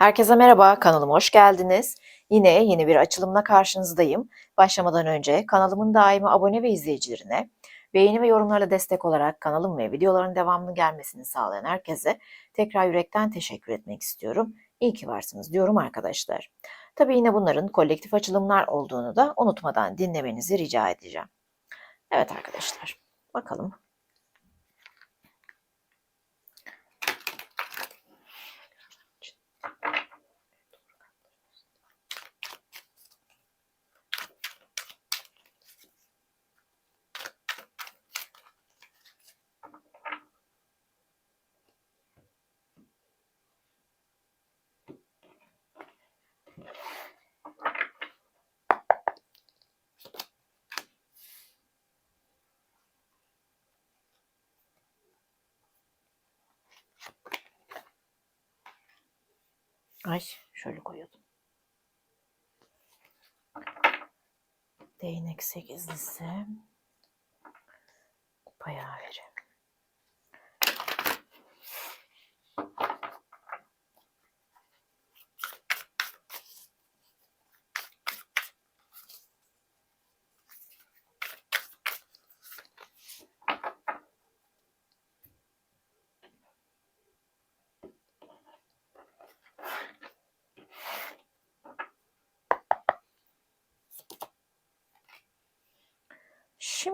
Herkese merhaba, kanalıma hoş geldiniz. Yine yeni bir açılımla karşınızdayım. Başlamadan önce kanalımın daimi abone ve izleyicilerine, beğeni ve yorumlarla destek olarak kanalım ve videoların devamlı gelmesini sağlayan herkese tekrar yürekten teşekkür etmek istiyorum. İyi ki varsınız diyorum arkadaşlar. Tabii yine bunların kolektif açılımlar olduğunu da unutmadan dinlemenizi rica edeceğim. Evet arkadaşlar, bakalım Ay şöyle koyuyordum. Değnek sekizlisi. Bayağı verim.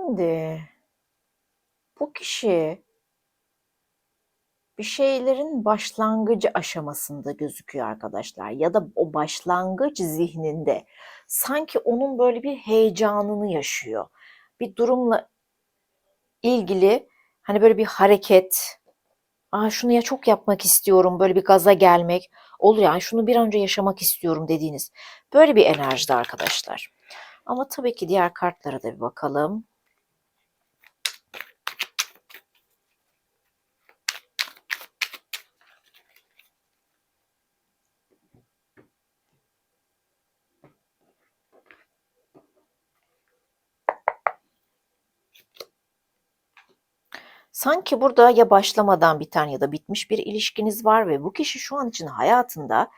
Şimdi bu kişi bir şeylerin başlangıcı aşamasında gözüküyor arkadaşlar ya da o başlangıç zihninde sanki onun böyle bir heyecanını yaşıyor. Bir durumla ilgili hani böyle bir hareket, Aa, şunu ya çok yapmak istiyorum, böyle bir gaza gelmek olur yani şunu bir önce yaşamak istiyorum dediğiniz böyle bir enerjide arkadaşlar. Ama tabii ki diğer kartlara da bir bakalım. Sanki burada ya başlamadan biten ya da bitmiş bir ilişkiniz var ve bu kişi şu an için hayatında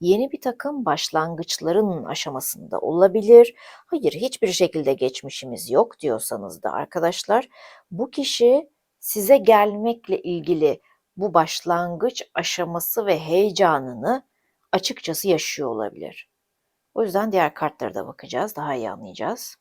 yeni bir takım başlangıçların aşamasında olabilir. Hayır, hiçbir şekilde geçmişimiz yok diyorsanız da arkadaşlar bu kişi size gelmekle ilgili bu başlangıç aşaması ve heyecanını açıkçası yaşıyor olabilir. O yüzden diğer kartlara da bakacağız, daha iyi anlayacağız.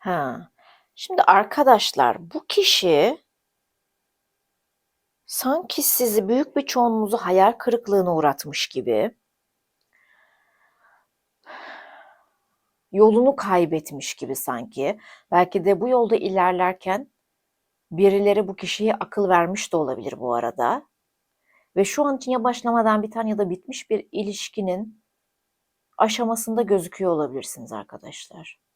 Ha. Şimdi arkadaşlar bu kişi sanki sizi büyük bir çoğunluğunuzu hayal kırıklığına uğratmış gibi yolunu kaybetmiş gibi sanki. Belki de bu yolda ilerlerken birileri bu kişiye akıl vermiş de olabilir bu arada. Ve şu an için ya başlamadan biten ya da bitmiş bir ilişkinin aşamasında gözüküyor olabilirsiniz arkadaşlar.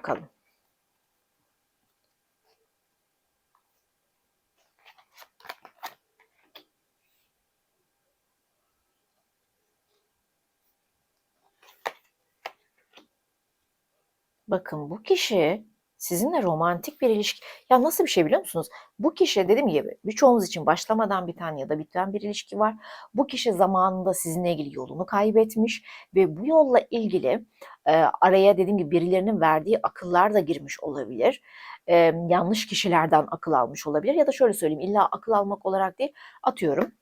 Bakalım. Bakın bu kişi sizinle romantik bir ilişki... Ya nasıl bir şey biliyor musunuz? Bu kişi dediğim gibi birçoğumuz için başlamadan biten ya da biten bir ilişki var. Bu kişi zamanında sizinle ilgili yolunu kaybetmiş ve bu yolla ilgili e, araya dediğim gibi birilerinin verdiği akıllar da girmiş olabilir. E, yanlış kişilerden akıl almış olabilir ya da şöyle söyleyeyim illa akıl almak olarak değil atıyorum.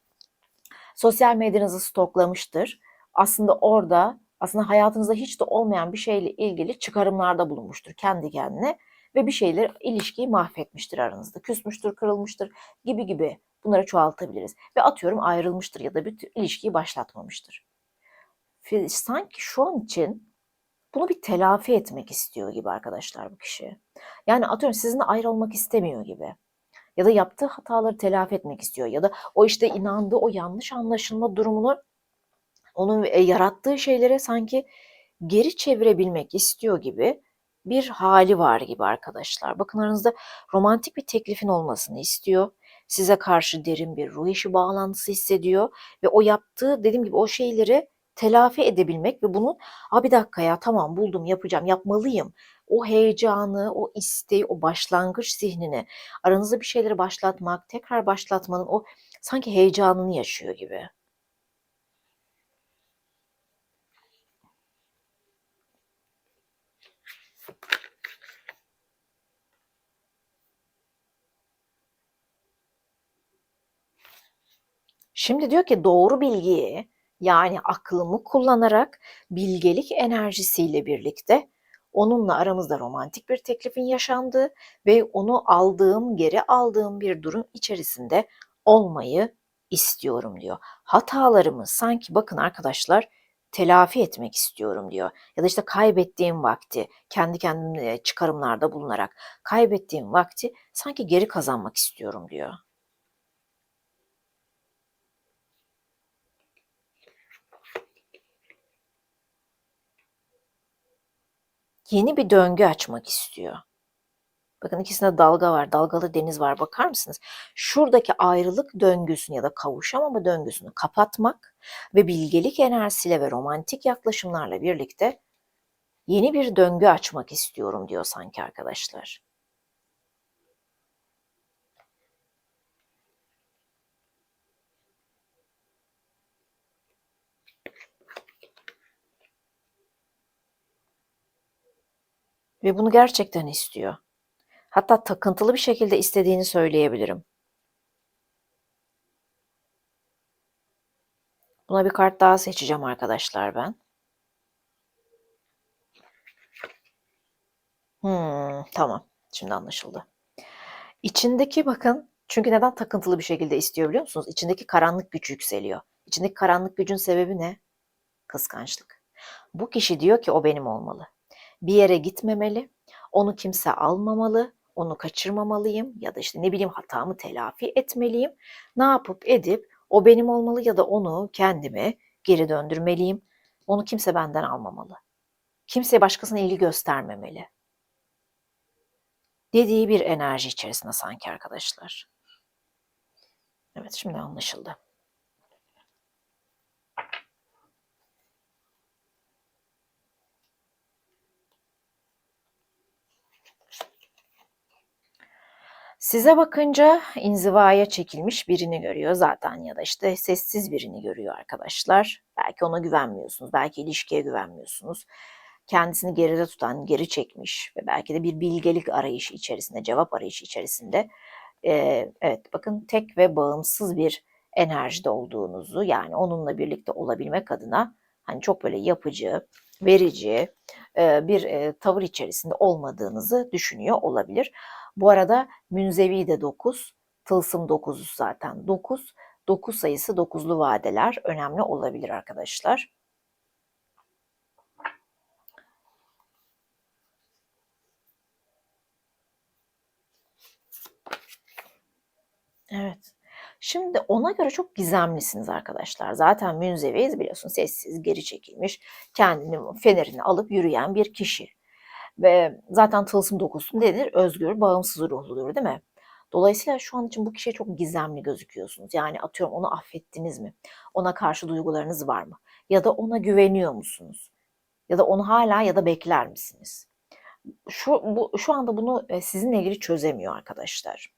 Sosyal medyanızı stoklamıştır. Aslında orada aslında hayatınızda hiç de olmayan bir şeyle ilgili çıkarımlarda bulunmuştur kendi kendine ve bir şeyler ilişkiyi mahvetmiştir aranızda. Küsmüştür, kırılmıştır gibi gibi bunları çoğaltabiliriz. Ve atıyorum ayrılmıştır ya da bir ilişkiyi başlatmamıştır. Sanki şu an için bunu bir telafi etmek istiyor gibi arkadaşlar bu kişi. Yani atıyorum sizinle ayrılmak istemiyor gibi. Ya da yaptığı hataları telafi etmek istiyor. Ya da o işte inandığı o yanlış anlaşılma durumunu onun e, yarattığı şeylere sanki geri çevirebilmek istiyor gibi bir hali var gibi arkadaşlar. Bakın aranızda romantik bir teklifin olmasını istiyor. Size karşı derin bir ruh işi bağlantısı hissediyor ve o yaptığı dediğim gibi o şeyleri telafi edebilmek ve bunun "A, bir dakika ya tamam buldum yapacağım, yapmalıyım." O heyecanı, o isteği, o başlangıç zihnini, aranızda bir şeyleri başlatmak, tekrar başlatmanın o sanki heyecanını yaşıyor gibi. Şimdi diyor ki doğru bilgiyi yani aklımı kullanarak bilgelik enerjisiyle birlikte onunla aramızda romantik bir teklifin yaşandığı ve onu aldığım, geri aldığım bir durum içerisinde olmayı istiyorum diyor. Hatalarımı sanki bakın arkadaşlar telafi etmek istiyorum diyor. Ya da işte kaybettiğim vakti kendi kendime çıkarımlarda bulunarak kaybettiğim vakti sanki geri kazanmak istiyorum diyor. Yeni bir döngü açmak istiyor. Bakın ikisinde dalga var, dalgalı deniz var. Bakar mısınız? Şuradaki ayrılık döngüsünü ya da kavuşamama döngüsünü kapatmak ve bilgelik enerjisiyle ve romantik yaklaşımlarla birlikte yeni bir döngü açmak istiyorum diyor sanki arkadaşlar. Ve bunu gerçekten istiyor. Hatta takıntılı bir şekilde istediğini söyleyebilirim. Buna bir kart daha seçeceğim arkadaşlar ben. Hmm, tamam. Şimdi anlaşıldı. İçindeki bakın çünkü neden takıntılı bir şekilde istiyor biliyor musunuz? İçindeki karanlık güç yükseliyor. İçindeki karanlık gücün sebebi ne? Kıskançlık. Bu kişi diyor ki o benim olmalı. Bir yere gitmemeli, onu kimse almamalı, onu kaçırmamalıyım ya da işte ne bileyim hatamı telafi etmeliyim. Ne yapıp edip o benim olmalı ya da onu kendime geri döndürmeliyim. Onu kimse benden almamalı. Kimseye başkasına ilgi göstermemeli. Dediği bir enerji içerisinde sanki arkadaşlar. Evet şimdi anlaşıldı. Size bakınca inzivaya çekilmiş birini görüyor zaten ya da işte sessiz birini görüyor arkadaşlar. Belki ona güvenmiyorsunuz, belki ilişkiye güvenmiyorsunuz. Kendisini geride tutan, geri çekmiş ve belki de bir bilgelik arayışı içerisinde, cevap arayışı içerisinde. Ee, evet bakın tek ve bağımsız bir enerjide olduğunuzu yani onunla birlikte olabilmek adına hani çok böyle yapıcı, verici bir tavır içerisinde olmadığınızı düşünüyor olabilir. Bu arada münzevi de 9, tılsım 9'u zaten 9. 9 sayısı dokuzlu vadeler önemli olabilir arkadaşlar. Evet. Şimdi ona göre çok gizemlisiniz arkadaşlar. Zaten münzeviyiz biliyorsun sessiz, geri çekilmiş, kendini fenerini alıp yürüyen bir kişi. Ve zaten tılsım dokusu nedir? Özgür, bağımsız ruhludur değil mi? Dolayısıyla şu an için bu kişiye çok gizemli gözüküyorsunuz. Yani atıyorum onu affettiniz mi? Ona karşı duygularınız var mı? Ya da ona güveniyor musunuz? Ya da onu hala ya da bekler misiniz? Şu, bu, şu anda bunu e, sizinle ilgili çözemiyor arkadaşlar.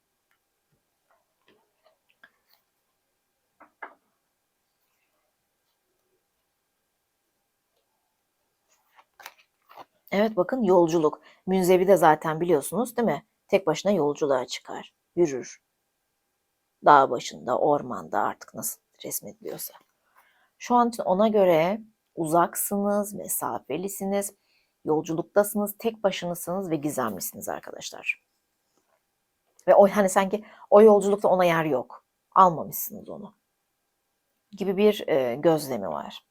Evet bakın yolculuk. Münzevi de zaten biliyorsunuz değil mi? Tek başına yolculuğa çıkar. Yürür. Dağ başında, ormanda artık nasıl resmediliyorsa. Şu an için ona göre uzaksınız, mesafelisiniz, yolculuktasınız, tek başınasınız ve gizemlisiniz arkadaşlar. Ve o hani sanki o yolculukta ona yer yok. Almamışsınız onu. Gibi bir e, gözlemi var.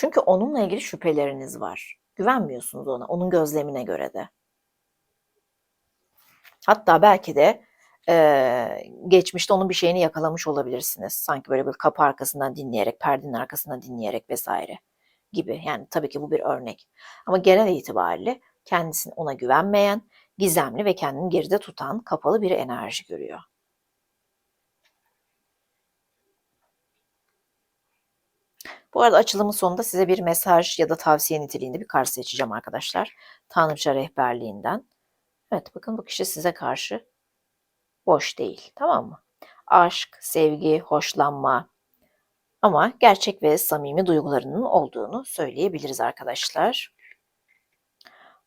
Çünkü onunla ilgili şüpheleriniz var. Güvenmiyorsunuz ona, onun gözlemine göre de. Hatta belki de e, geçmişte onun bir şeyini yakalamış olabilirsiniz. Sanki böyle bir kapı arkasından dinleyerek, perdenin arkasından dinleyerek vesaire gibi. Yani tabii ki bu bir örnek. Ama genel itibariyle kendisini ona güvenmeyen, gizemli ve kendini geride tutan kapalı bir enerji görüyor. Bu arada açılımın sonunda size bir mesaj ya da tavsiye niteliğinde bir kart seçeceğim arkadaşlar. Tanrıça rehberliğinden. Evet bakın bu kişi size karşı boş değil tamam mı? Aşk, sevgi, hoşlanma ama gerçek ve samimi duygularının olduğunu söyleyebiliriz arkadaşlar.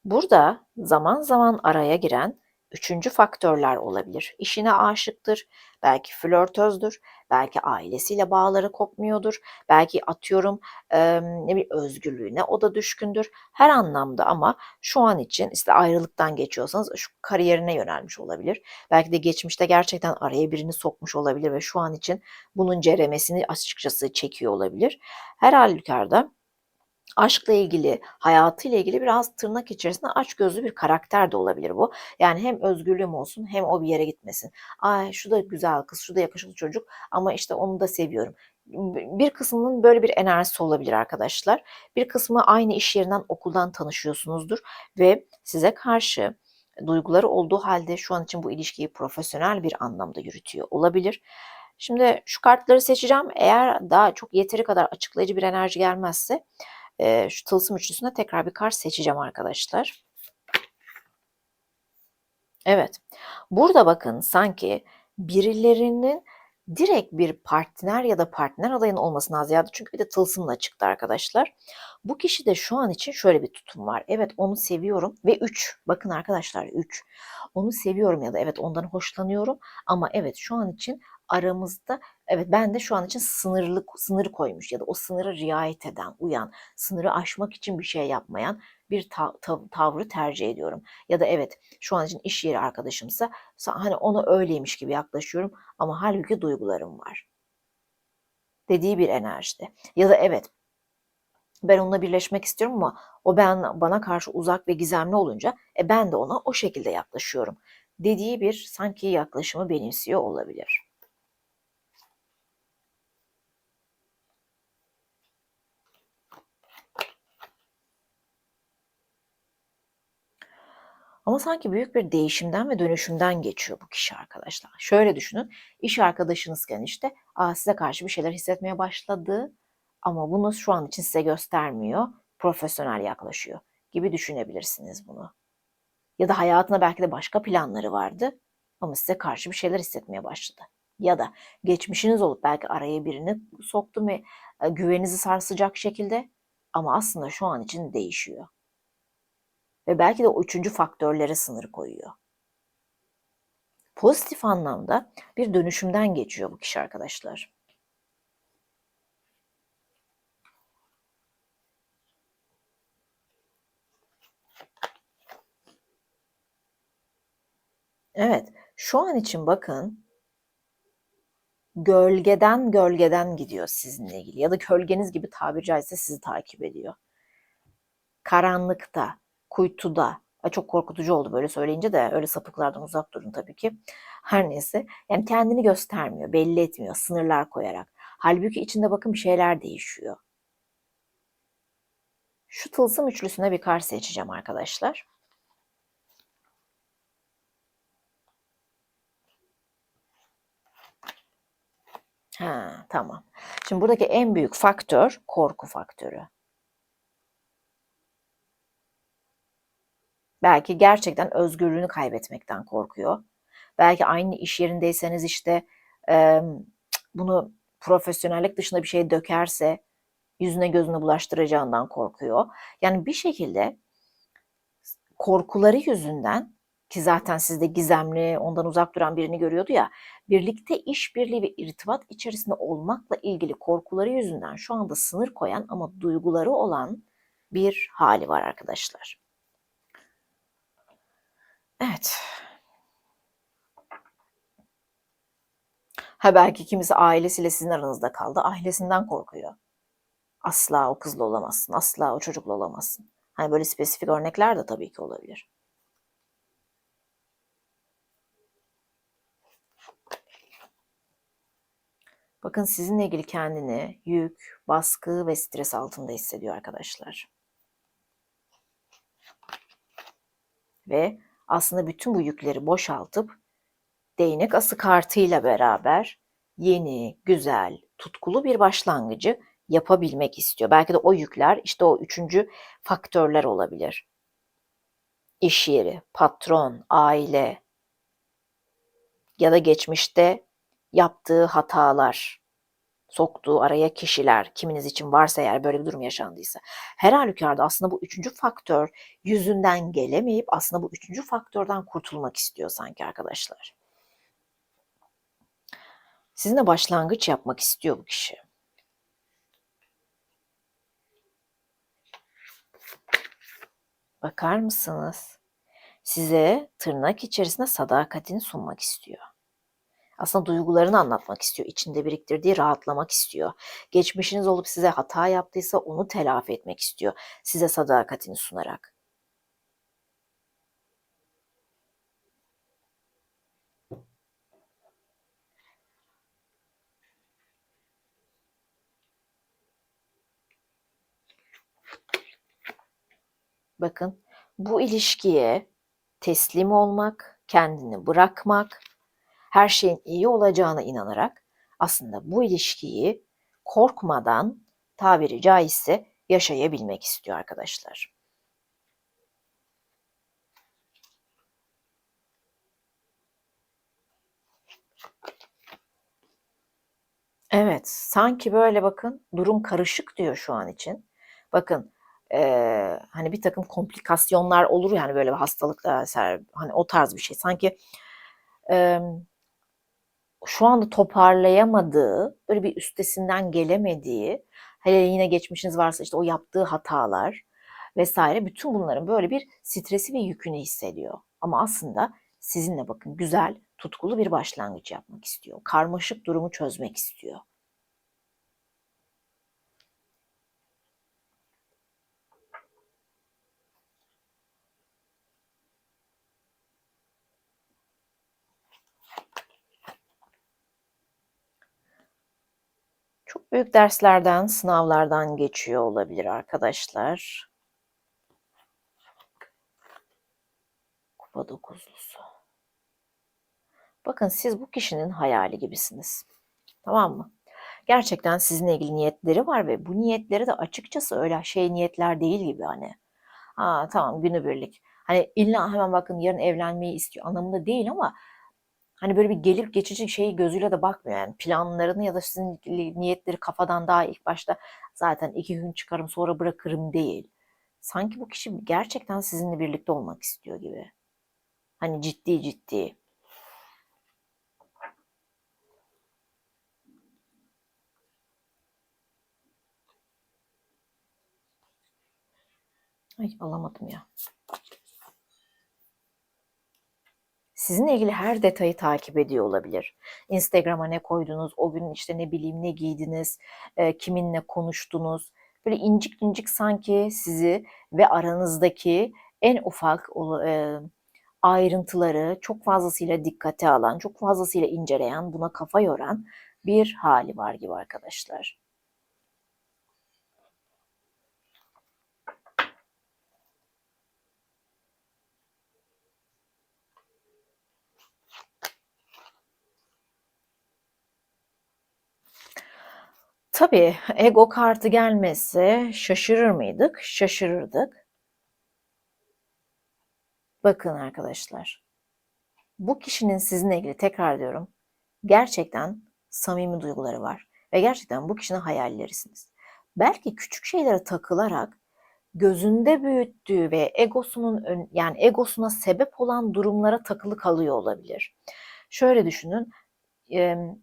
Burada zaman zaman araya giren üçüncü faktörler olabilir. İşine aşıktır, belki flörtözdür, belki ailesiyle bağları kopmuyordur, belki atıyorum e, ne bir özgürlüğüne o da düşkündür. Her anlamda ama şu an için işte ayrılıktan geçiyorsanız şu kariyerine yönelmiş olabilir. Belki de geçmişte gerçekten araya birini sokmuş olabilir ve şu an için bunun ceremesini açıkçası çekiyor olabilir. Her halükarda aşkla ilgili, hayatıyla ilgili biraz tırnak içerisinde açgözlü bir karakter de olabilir bu. Yani hem özgürlüğüm olsun hem o bir yere gitmesin. Ay şu da güzel kız, şu da yakışıklı çocuk ama işte onu da seviyorum. Bir kısmının böyle bir enerjisi olabilir arkadaşlar. Bir kısmı aynı iş yerinden, okuldan tanışıyorsunuzdur ve size karşı duyguları olduğu halde şu an için bu ilişkiyi profesyonel bir anlamda yürütüyor olabilir. Şimdi şu kartları seçeceğim. Eğer daha çok yeteri kadar açıklayıcı bir enerji gelmezse e, şu tılsım üçlüsüne tekrar bir kart seçeceğim arkadaşlar. Evet. Burada bakın sanki birilerinin direkt bir partner ya da partner adayın olmasına ziyade çünkü bir de tılsımla çıktı arkadaşlar. Bu kişi de şu an için şöyle bir tutum var. Evet onu seviyorum ve 3. Bakın arkadaşlar 3. Onu seviyorum ya da evet ondan hoşlanıyorum ama evet şu an için aramızda evet ben de şu an için sınırlı sınır koymuş ya da o sınırı riayet eden, uyan, sınırı aşmak için bir şey yapmayan bir ta- ta- tavrı tercih ediyorum. Ya da evet şu an için iş yeri arkadaşımsa hani ona öyleymiş gibi yaklaşıyorum ama halbuki duygularım var. Dediği bir enerjide. Ya da evet ben onunla birleşmek istiyorum ama o ben bana karşı uzak ve gizemli olunca e ben de ona o şekilde yaklaşıyorum dediği bir sanki yaklaşımı benimsiyor olabilir. Ama sanki büyük bir değişimden ve dönüşümden geçiyor bu kişi arkadaşlar. Şöyle düşünün, iş arkadaşınızken işte Aa, size karşı bir şeyler hissetmeye başladı ama bunu şu an için size göstermiyor, profesyonel yaklaşıyor gibi düşünebilirsiniz bunu. Ya da hayatında belki de başka planları vardı ama size karşı bir şeyler hissetmeye başladı. Ya da geçmişiniz olup belki araya birini soktu ve e, güveninizi sarsacak şekilde ama aslında şu an için değişiyor. Ve belki de o üçüncü faktörlere sınır koyuyor. Pozitif anlamda bir dönüşümden geçiyor bu kişi arkadaşlar. Evet, şu an için bakın gölgeden gölgeden gidiyor sizinle ilgili ya da gölgeniz gibi tabiri caizse sizi takip ediyor. Karanlıkta, kuytuda, Ay çok korkutucu oldu böyle söyleyince de öyle sapıklardan uzak durun tabii ki. Her neyse yani kendini göstermiyor, belli etmiyor sınırlar koyarak. Halbuki içinde bakın bir şeyler değişiyor. Şu tılsım üçlüsüne bir kart seçeceğim arkadaşlar. Ha, tamam. Şimdi buradaki en büyük faktör korku faktörü. Belki gerçekten özgürlüğünü kaybetmekten korkuyor. Belki aynı iş yerindeyseniz işte e, bunu profesyonellik dışında bir şey dökerse yüzüne gözüne bulaştıracağından korkuyor. Yani bir şekilde korkuları yüzünden ki zaten sizde gizemli, ondan uzak duran birini görüyordu ya, birlikte işbirliği ve irtibat içerisinde olmakla ilgili korkuları yüzünden şu anda sınır koyan ama duyguları olan bir hali var arkadaşlar. Evet. Ha belki kimisi ailesiyle sizin aranızda kaldı. Ailesinden korkuyor. Asla o kızla olamazsın, asla o çocukla olamazsın. Hani böyle spesifik örnekler de tabii ki olabilir. Bakın sizinle ilgili kendini yük, baskı ve stres altında hissediyor arkadaşlar. Ve aslında bütün bu yükleri boşaltıp değnek ası kartıyla beraber yeni, güzel, tutkulu bir başlangıcı yapabilmek istiyor. Belki de o yükler işte o üçüncü faktörler olabilir. İş yeri, patron, aile ya da geçmişte yaptığı hatalar, soktuğu araya kişiler, kiminiz için varsa eğer böyle bir durum yaşandıysa. Her halükarda aslında bu üçüncü faktör yüzünden gelemeyip aslında bu üçüncü faktörden kurtulmak istiyor sanki arkadaşlar. Sizinle başlangıç yapmak istiyor bu kişi. Bakar mısınız? Size tırnak içerisinde sadakatini sunmak istiyor. Aslında duygularını anlatmak istiyor. İçinde biriktirdiği rahatlamak istiyor. Geçmişiniz olup size hata yaptıysa onu telafi etmek istiyor. Size sadakatini sunarak. Bakın bu ilişkiye teslim olmak, kendini bırakmak, her şeyin iyi olacağına inanarak aslında bu ilişkiyi korkmadan tabiri caizse yaşayabilmek istiyor arkadaşlar. Evet, sanki böyle bakın durum karışık diyor şu an için. Bakın e, hani bir takım komplikasyonlar olur yani böyle bir hastalıkta hani o tarz bir şey. Sanki e, şu anda toparlayamadığı, böyle bir üstesinden gelemediği, hele yine geçmişiniz varsa işte o yaptığı hatalar vesaire bütün bunların böyle bir stresi ve yükünü hissediyor. Ama aslında sizinle bakın güzel, tutkulu bir başlangıç yapmak istiyor. Karmaşık durumu çözmek istiyor. Çok büyük derslerden, sınavlardan geçiyor olabilir arkadaşlar. Kupa dokuzlusu. Bakın siz bu kişinin hayali gibisiniz. Tamam mı? Gerçekten sizinle ilgili niyetleri var ve bu niyetleri de açıkçası öyle şey niyetler değil gibi hani. Ha tamam günübirlik. Hani illa hemen bakın yarın evlenmeyi istiyor anlamında değil ama hani böyle bir gelip geçici şeyi gözüyle de bakmıyor yani planlarını ya da sizin niyetleri kafadan daha ilk başta zaten iki gün çıkarım sonra bırakırım değil. Sanki bu kişi gerçekten sizinle birlikte olmak istiyor gibi. Hani ciddi ciddi. Ay alamadım ya. Sizinle ilgili her detayı takip ediyor olabilir. Instagram'a ne koydunuz, o gün işte ne bileyim ne giydiniz, e, kiminle konuştunuz. Böyle incik incik sanki sizi ve aranızdaki en ufak e, ayrıntıları çok fazlasıyla dikkate alan, çok fazlasıyla inceleyen, buna kafa yoran bir hali var gibi arkadaşlar. Tabii ego kartı gelmezse şaşırır mıydık? Şaşırırdık. Bakın arkadaşlar. Bu kişinin sizinle ilgili tekrar diyorum. Gerçekten samimi duyguları var. Ve gerçekten bu kişinin hayallerisiniz. Belki küçük şeylere takılarak gözünde büyüttüğü ve egosunun yani egosuna sebep olan durumlara takılı kalıyor olabilir. Şöyle düşünün.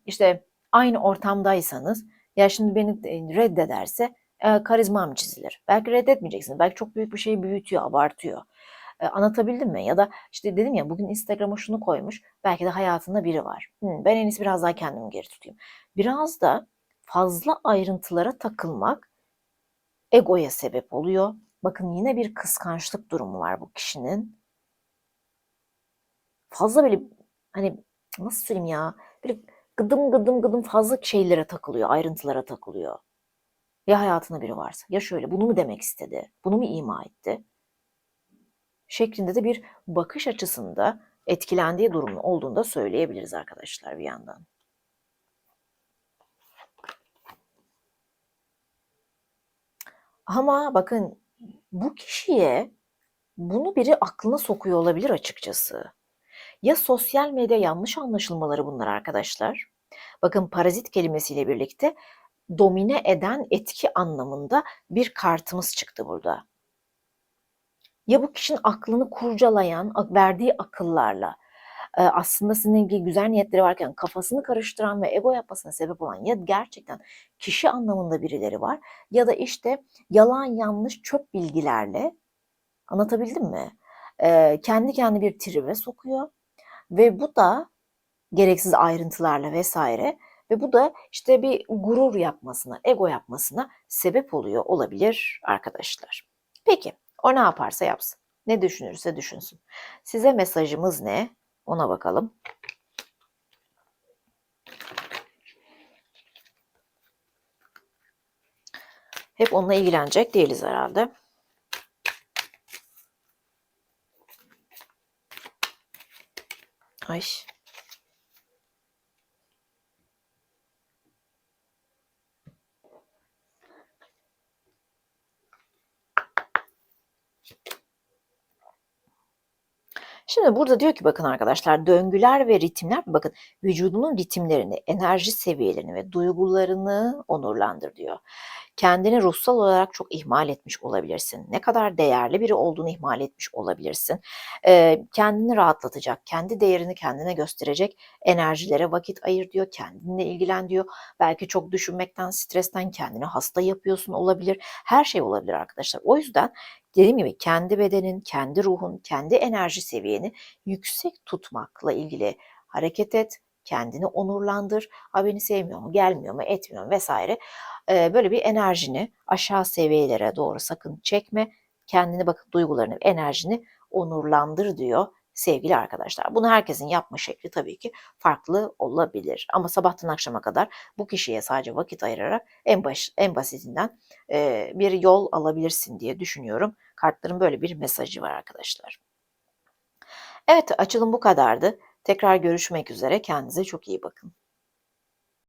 işte aynı ortamdaysanız ya şimdi beni reddederse e, karizmam çizilir. Belki reddetmeyeceksiniz. Belki çok büyük bir şeyi büyütüyor, abartıyor. E, anlatabildim mi? Ya da işte dedim ya bugün Instagram'a şunu koymuş. Belki de hayatında biri var. Hmm, ben en iyisi biraz daha kendimi geri tutayım. Biraz da fazla ayrıntılara takılmak egoya sebep oluyor. Bakın yine bir kıskançlık durumu var bu kişinin. Fazla böyle hani nasıl söyleyeyim ya böyle gıdım gıdım gıdım fazla şeylere takılıyor, ayrıntılara takılıyor. Ya hayatında biri varsa ya şöyle bunu mu demek istedi, bunu mu ima etti? Şeklinde de bir bakış açısında etkilendiği durumun olduğunu da söyleyebiliriz arkadaşlar bir yandan. Ama bakın bu kişiye bunu biri aklına sokuyor olabilir açıkçası. Ya sosyal medya yanlış anlaşılmaları bunlar arkadaşlar. Bakın parazit kelimesiyle birlikte domine eden etki anlamında bir kartımız çıktı burada. Ya bu kişinin aklını kurcalayan, verdiği akıllarla aslında sizinle ilgili güzel niyetleri varken kafasını karıştıran ve ego yapmasına sebep olan ya gerçekten kişi anlamında birileri var ya da işte yalan yanlış çöp bilgilerle anlatabildim mi? kendi kendi bir tribe sokuyor ve bu da gereksiz ayrıntılarla vesaire ve bu da işte bir gurur yapmasına, ego yapmasına sebep oluyor olabilir arkadaşlar. Peki o ne yaparsa yapsın. Ne düşünürse düşünsün. Size mesajımız ne? Ona bakalım. Hep onunla ilgilenecek değiliz herhalde. Ay. Şimdi burada diyor ki bakın arkadaşlar döngüler ve ritimler bakın vücudunun ritimlerini, enerji seviyelerini ve duygularını onurlandır diyor. Kendini ruhsal olarak çok ihmal etmiş olabilirsin. Ne kadar değerli biri olduğunu ihmal etmiş olabilirsin. Ee, kendini rahatlatacak, kendi değerini kendine gösterecek enerjilere vakit ayır diyor. Kendinle ilgilen diyor. Belki çok düşünmekten, stresten kendini hasta yapıyorsun olabilir. Her şey olabilir arkadaşlar. O yüzden dediğim gibi kendi bedenin, kendi ruhun, kendi enerji seviyeni yüksek tutmakla ilgili hareket et, kendini onurlandır. Ha beni sevmiyor mu, gelmiyor mu, etmiyor mu vesaire. Ee, böyle bir enerjini aşağı seviyelere doğru sakın çekme. Kendini bakın duygularını, enerjini onurlandır diyor sevgili arkadaşlar. Bunu herkesin yapma şekli tabii ki farklı olabilir. Ama sabahtan akşama kadar bu kişiye sadece vakit ayırarak en baş, en basitinden e, bir yol alabilirsin diye düşünüyorum. Kartların böyle bir mesajı var arkadaşlar. Evet açılım bu kadardı. Tekrar görüşmek üzere. Kendinize çok iyi bakın.